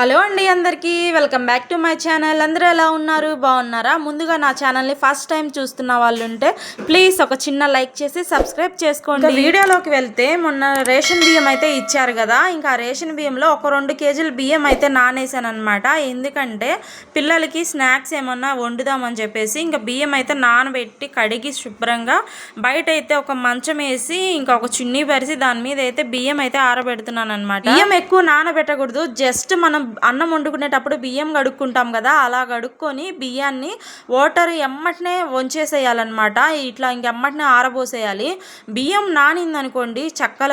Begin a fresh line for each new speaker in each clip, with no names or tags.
Hello అండి అందరికీ welcome back to my channel. అందరూ ఎలా ఉన్నారు? బాగున్నారా? ముందుగా నా ఛానల్ని ఫస్ట్ టైం చూస్తున్న వాళ్ళు ఉంటే ప్లీజ్ ఒక చిన్న లైక్ చేసి సబ్స్క్రైబ్ చేసుకోండి. వీడియోలోకి వెళ్తే మొన్న రేషన్ బియ్యం అయితే ఇచ్చారు కదా ఇంకా రేషన్ బియ్యంలో ఒక రెండు కేజీల బియ్యం అయితే నానేసాను అనమాట ఎందుకంటే పిల్లలకి స్నాక్స్ ఏమన్నా వండుదామని చెప్పేసి ఇంకా బియ్యం అయితే నానబెట్టి కడిగి శుభ్రంగా బయట అయితే ఒక మంచం వేసి ఇంకా ఒక చున్నీ పరిసి దాని మీద అయితే బియ్యం అయితే ఆరబెడుతున్నాను అనమాట బియ్యం ఎక్కువ నానబెట్టకూడదు జస్ట్ మనం అన్నం వండుకునేటప్పుడు బియ్యం కడుక్కుంటాం కదా అలా కడుక్కొని బియ్యాన్ని వాటర్ ఎమ్మటనే వంచేసేయాలన్నమాట. ఇట్లా ఇంకెమ్మటనే ఆరబోసేయాలి. బియ్యం నానింది అనుకోండి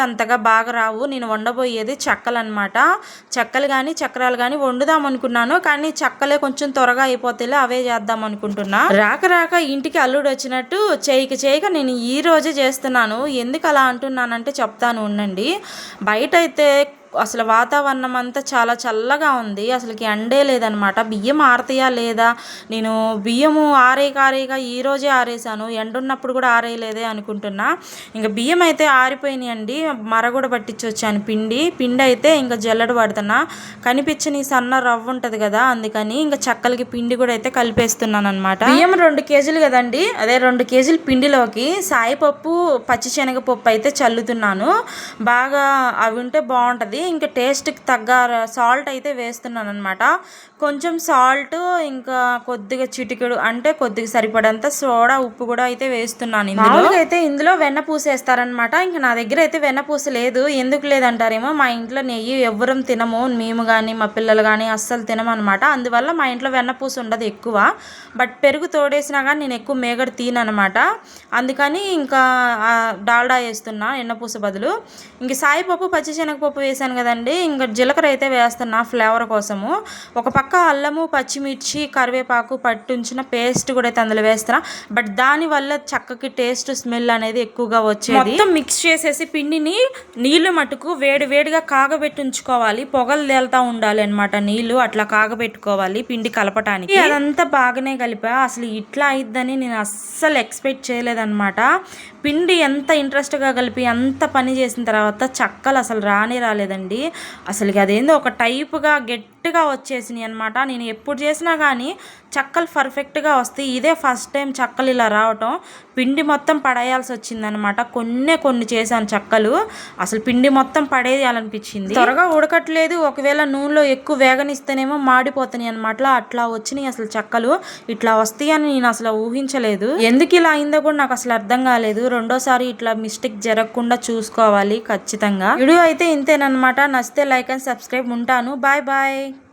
అంతగా బాగా రావు. నేను వండబోయేది చెక్కలు అనమాట చెక్కలు కానీ చక్రాలు కానీ వండుదాం అనుకున్నాను కానీ చెక్కలే కొంచెం త్వరగా అయిపోతే అవే చేద్దాం అనుకుంటున్నా రాక రాక ఇంటికి అల్లుడు వచ్చినట్టు చేయక చేయక నేను ఈ రోజే చేస్తున్నాను. ఎందుకు అలా అంటున్నానంటే చెప్తాను ఉండండి. బయట అయితే అసలు వాతావరణం అంతా చాలా చల్లగా ఉంది. అసలుకి ఎండే లేదనమాట. బియ్యం ఆరతాయా లేదా? నేను బియ్యము ఆరే కారేగా ఈ రోజే ఆరేసాను ఎండ ఉన్నప్పుడు కూడా ఆరేయలేదే అనుకుంటున్నా. ఇంకా బియ్యం అయితే ఆరిపోయినాయండి. మర కూడా పట్టించి వచ్చాను పిండి పిండి అయితే ఇంకా జల్లెడ పడుతున్నా. కనిపించని సన్న రవ్వ ఉంటుంది కదా అందుకని ఇంకా చక్కలకి పిండి కూడా అయితే కలిపేస్తున్నాను అనమాట బియ్యం రెండు కేజీలు కదండి? అదే రెండు కేజీలు పిండిలోకి సాయిపప్పు పచ్చిశనగపప్పు అయితే చల్లుతున్నాను. బాగా అవి ఉంటే బాగుంటుంది. ఇంకా టేస్ట్కి తగ్గ సాల్ట్ అయితే వేస్తున్నాను అనమాట కొంచెం సాల్ట్ ఇంకా కొద్దిగా చిటికెడు అంటే కొద్దిగా సరిపడంత సోడా ఉప్పు కూడా అయితే వేస్తున్నాను ఇందులో. అయితే ఇందులో వెన్న పూసేస్తారనమాట ఇంకా నా దగ్గర అయితే వెన్న పూస లేదు. ఎందుకు లేదంటారేమో మా ఇంట్లో నెయ్యి ఎవ్వరం తినము. మేము కానీ మా పిల్లలు కానీ అస్సలు తినమనమాట అందువల్ల మా ఇంట్లో వెన్న పూస ఉండదు ఎక్కువ. బట్ పెరుగు తోడేసినా కానీ నేను ఎక్కువ మేగడ తీననమాట అందుకని ఇంకా డాల్డా వేస్తున్నా ఎన్నపూస బదులు. ఇంక సాయిపప్పు పచ్చిశనగపప్పు వేసాను కదండి. ఇంకా జీలకర్ర అయితే వేస్తున్నా ఫ్లేవర్ కోసము. ఒక పక్క అల్లము పచ్చిమిర్చి కరివేపాకు పట్టుంచిన పేస్ట్ కూడా అయితే అందులో వేస్తున్నా. బట్ దానివల్ల చక్కకి టేస్ట్ స్మెల్ అనేది ఎక్కువగా వచ్చేది. మొత్తం మిక్స్ చేసేసి పిండిని నీళ్ళు మటుకు వేడి వేడిగా కాగబెట్టి ఉంచుకోవాలి పొగలు తేలుతా ఉండాలి అనమాట నీళ్ళు అట్లా కాగబెట్టుకోవాలి పిండి కలపటానికి. అదంతా బాగానే కలిపా. అసలు ఇట్లా అయిద్దని నేను అస్సలు ఎక్స్పెక్ట్ చేయలేదన్నమాట. పిండి ఎంత ఇంట్రెస్ట్గా కలిపి అంత పని చేసిన తర్వాత చక్కలు అసలు రానే రాలేదండి. అసలు అదేందో ఒక టైప్గా గట్టిగా వచ్చేసినాయి అనమాట నేను ఎప్పుడు చేసినా కానీ చక్కలు పర్ఫెక్ట్గా వస్తాయి. ఇదే ఫస్ట్ టైం చక్కలు ఇలా రావటం. పిండి మొత్తం పడేయాల్సి వచ్చిందనమాట కొన్నే కొన్ని చేశాను చక్కలు. అసలు పిండి మొత్తం పడేయాలనిపించింది. త్వరగా ఉడకట్లేదు. ఒకవేళ నూనెలో ఎక్కువ వేగనిస్తేనేమో మాడిపోతున్నాయి అనమాట అట్లా వచ్చినాయి అసలు చక్కలు. ఇట్లా వస్తాయని నేను అసలు ఊహించలేదు. ఎందుకు ఇలా అయిందో కూడా నాకు అసలు అర్థం కాలేదు. రెండోసారి ఇట్లా మిస్టేక్ జరగకుండా చూసుకోవాలి ఖచ్చితంగా. వీడియో అయితే ఇంతేనమాట నచ్చితే లైక్ అండ్ సబ్స్క్రైబ్ ఉంటాను. Bye bye